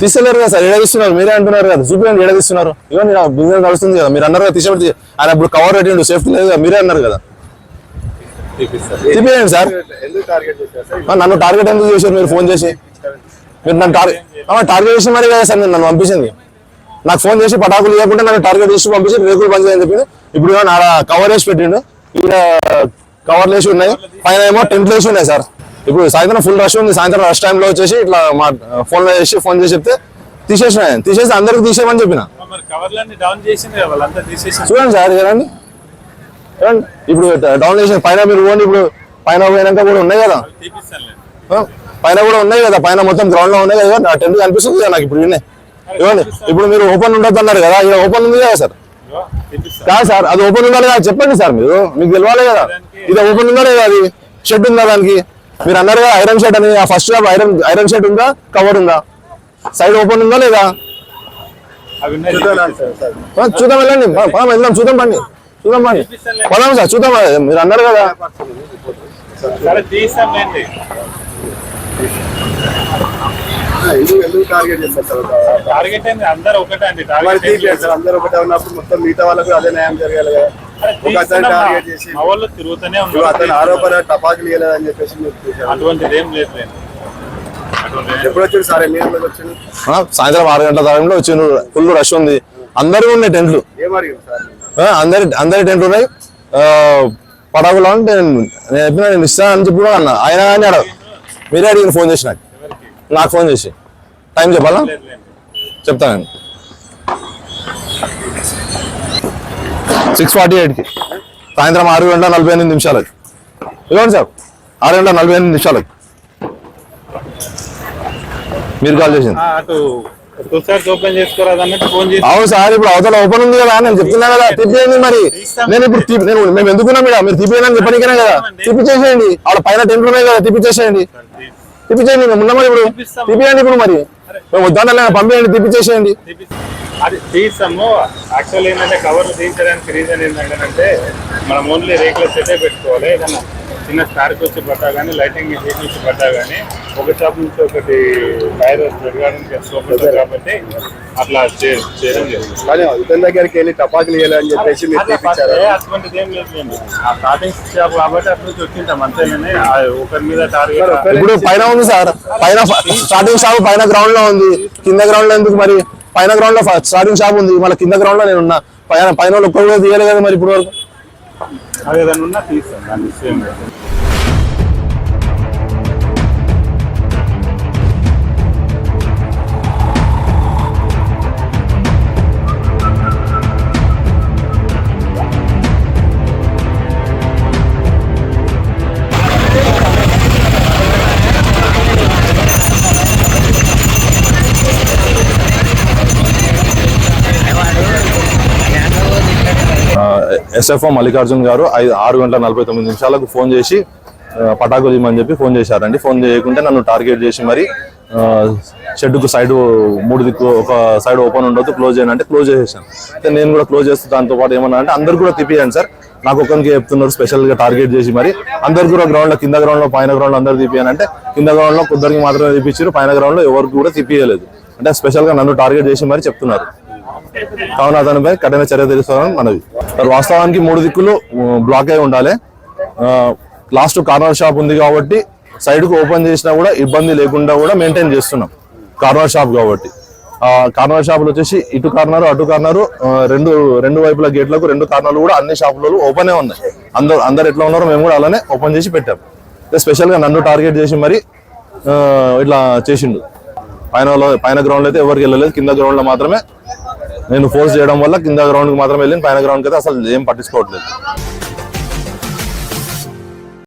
తీసలేరు కదా సార్ ఎడగిస్తున్నారు మీరే అంటున్నారు కదా చూపించండి ఎడగిస్తున్నారు ఇవన్నీ బిజినెస్ నడుస్తుంది కదా. మీరు అన్నారు కదా తీసేపెట్టి ఆయన ఇప్పుడు కవర్ పెట్టిండు సేఫ్టీ లేదు కదా మీరే అన్నారు కదా. తీపియండి సార్. నన్ను టార్గెట్ ఎందుకు చేశారు మీరు ఫోన్ చేసి? మీరు నన్ను టార్గెట్ టార్గెట్ చేసిన మరి కదా సార్ నేను నన్ను పంపించింది. నాకు ఫోన్ చేసి పటాకులు లేకుండా నన్ను టార్గెట్ చేసి పంపించి రేకులు బంద్ చేయని చెప్పింది ఇప్పుడు నా కవర్ వేసి పెట్టిండు. ఇక్కడ కవర్లు వేసి ఉన్నాయి. పైన ఏమో టెంట్లు వేసి ఉన్నాయి సార్. ఇప్పుడు సాయంత్రం ఫుల్ రష్ ఉంది సాయంత్రం రష్ టైంలో వచ్చేసి ఇట్లా మా ఫోన్ చేసి ఫోన్ చేసి చెప్తే తీసేసిన. తీసేసి అందరికి తీసేయమని చెప్పిన. కదా చూడండి సార్ చూడండి. చూడండి. ఇప్పుడు డౌన్ చేసిన పైన మీరు పోండి ఇప్పుడు పైన పోయినాక కూడా ఉన్నాయి కదా. పైన కూడా ఉన్నాయి కదా పైన మొత్తం గ్రౌండ్లో ఉన్నాయి కదా నా టెంట్ కనిపిస్తుంది కదా నాకు ఇప్పుడు ఇవ్వండి. ఇప్పుడు మీరు ఓపెన్ ఉండొద్దు అన్నారు కదా ఇక్కడ ఓపెన్ ఉంది కదా సార్? కాదు సార్ అది ఓపెన్ ఉండాలి కదా చెప్పండి సార్ మీరు. మీకు తెలియాలి కదా. ఇది ఓపెన్ ఉందా లేదా అది. షెడ్ ఉందా దానికి? మీరు అన్నారు కదా ఐరన్ షెడ్ అని ఆ first shop iron iron shed ఉందా? కవర్ ఉందా? సైడ్ ఓపెన్ ఉందా లేదా? చూద్దాం వెళ్ళండి. పదం వెళ్దాం చూద్దాం పండి చూద్దాం పండి పదాం సార్ చూద్దాం మీరు అన్నారు కదా. టార్గెట్ అందరూ ఒకటే అండి అందరూ ఒకటే ఉన్నప్పుడు మొత్తం మిగతా వాళ్ళకు అదే న్యాయం జరగాలి కదా. ఒక అతను టార్గెట్ చేసి మా వాళ్ళు తిరుగుతూనే ఇప్పుడు అతను ఉన్నారు ఆరోపణ టపాకులు ఇవ్వలేదని చెప్పేసి మీరు చూశారు. అటువంటిది ఏం లేదు. లేండి. అటువంటిది ఏం- ఎప్పుడు వచ్చాడు సార్? ఎన్ని గంటలకు వచ్చాడు ఆ, సాయంత్రం ఆరు గంటల టైంలో వచ్చి ఫుల్ రష్ ఉంది. అందరూ ఉన్నాయి టెంట్లు. ఏం అడిగింది సార్? ఆ, అందరి అందరి టెంట్ ఉన్నాయి. ఆ, అంటే నేను నేను చెప్పిన నేను ఇస్తాను అని చెప్పి కూడా అన్నా. ఆయన కానీ అడగ. మీరే అడిగిన ఫోన్ చేసి నాకు నాకు ఫోన్ చేసి. టైం చెప్పాలా? లేదు లేండి. చెప్తాను. సిక్స్ ఫార్టీ ఎయిట్కి. సాయంత్రం ఆరు గంటల నలభై ఎనిమిది నిమిషాలకి. ఇవ్వండి సార్ ఆరు గంటల నలభై ఎనిమిది నిమిషాలకి. మీరు కాల్ చేసింది. అవును సార్ ఇప్పుడు అవతల ఓపెన్ ఉంది కదా నేను చెప్తున్నా కదా తిప్పేయండి మరి. నేను ఇప్పుడు నేను మేము ఎందుకున్నాం మీరు తిప్పేయని చెప్పనికనే కదా. తిప్పిచేసేయండి ఆడ పైన టెంట్లు ఉన్నాయి కదా తిప్పిచేసేయండి తిప్పిచేయండి మేము ఉన్నాం మరి ఇప్పుడు తిప్పియండి ఇప్పుడు మరి. మేము వద్దాంటే పంపించండి తిప్పిచేసేయండి. అది తీస్తాము. యాక్చువల్ ఏంటంటే కవర్ తీయించడానికి రీజన్ ఏంటంటే మనం ఓన్లీ రేకుల సెటే పెట్టుకోవాలి ఏదన్నా. చిన్న స్టార్క్ వచ్చి పడ్డా కానీ లైటింగ్ హీట్ వచ్చి పడ్డా కానీ ఒక షాప్ నుంచి ఒకటి వైర్ జరగడానికి కాబట్టి అట్లా చేయడం జరుగుతుంది కానీ ఇతని దగ్గరికి వెళ్ళి టపాకులు ఇవ్వాలని చెప్పేసి మీరు అటువంటిది ఏం లేదు ఆ స్టార్టింగ్ షాప్ కాబట్టి అటు నుంచి వచ్చింటాం అంతేనే ఆ ఒకరి మీద టార్గెట్ ఇప్పుడు పైన ఉంది సార్. పైన స్టార్టింగ్ షాప్ పైన గ్రౌండ్లో ఉంది. కింద గ్రౌండ్లో ఎందుకు మరి? పైన గ్రౌండ్లో స్టార్టింగ్ షాప్ ఉంది. మళ్ళీ కింద గ్రౌండ్లో నేను ఉన్నా. పైన పైన వాళ్ళు ఒక్కరు కూడా తీయలేదు కదా మరి ఇప్పుడు వరకు అది ఏదైనా ఉన్నా తీస్తాం దాని విషయం SFO Mallikarjun గారు ఐదు ఆరు గంటల నలభై తొమ్మిది నిమిషాలకు ఫోన్ చేసి పటాకులు ఇమ్మని చెప్పి ఫోన్ చేశారండి. ఫోన్ చేయకుంటే నన్ను టార్గెట్ చేసి మరి షెడ్కు సైడ్ మూడు దిక్కు ఒక సైడ్ ఓపెన్ ఉండొద్దు క్లోజ్ చేయను అంటే క్లోజ్ చేసేసాను. నేను కూడా క్లోజ్ చేస్తూ దాంతో పాటు ఏమన్నా అంటే అందరు కూడా తిప్పియండి సార్. నాకు ఒక్కరికి చెప్తున్నారు స్పెషల్గా టార్గెట్ చేసి మరి. అందరు కూడా గ్రౌండ్లో కింద గ్రౌండ్లో పైన గ్రౌండ్లో అందరు తిప్పియాను అంటే కింద గ్రౌండ్లో కొందరికి మాత్రమే తిప్పించారు పైన గ్రౌండ్లో ఎవరికి కూడా తిప్పియలేదు. అంటే స్పెషల్గా నన్ను టార్గెట్ చేసి మరి చెప్తున్నారు. కావున అతనిపై కఠిన చర్య తీసుకోవాలని మనవి వాస్తవానికి మూడు దిక్కులు బ్లాక్ అయి ఉండాలి. లాస్ట్ కార్నర్ షాప్ ఉంది కాబట్టి సైడ్కు ఓపెన్ చేసినా కూడా ఇబ్బంది లేకుండా కూడా మెయింటైన్ చేస్తున్నాం. కార్నర్ షాప్ కాబట్టి. కార్నర్ షాపులు వచ్చేసి ఇటు కార్నర్ అటు కార్నర్ రెండు రెండు వైపుల గేట్లకు రెండు కార్నర్లు కూడా అన్ని షాపులలో ఓపెనే ఉన్నాయి. అందరు అందరు ఎట్లా ఉన్నారో మేము కూడా అలానే ఓపెన్ చేసి పెట్టాం. స్పెషల్గా నన్ను టార్గెట్ చేసి మరి ఇట్లా చేసిండు. పైన పైన గ్రౌండ్లో అయితే ఎవరికి వెళ్ళలేదు కింద గ్రౌండ్లో మాత్రమే నేను ఫోర్స్ చేయడం వల్ల కింద గ్రౌండ్కి మాత్రం వెళ్ళి పైన గ్రౌండ్కి అయితే అసలు ఏం పట్టించుకోవట్లేదు.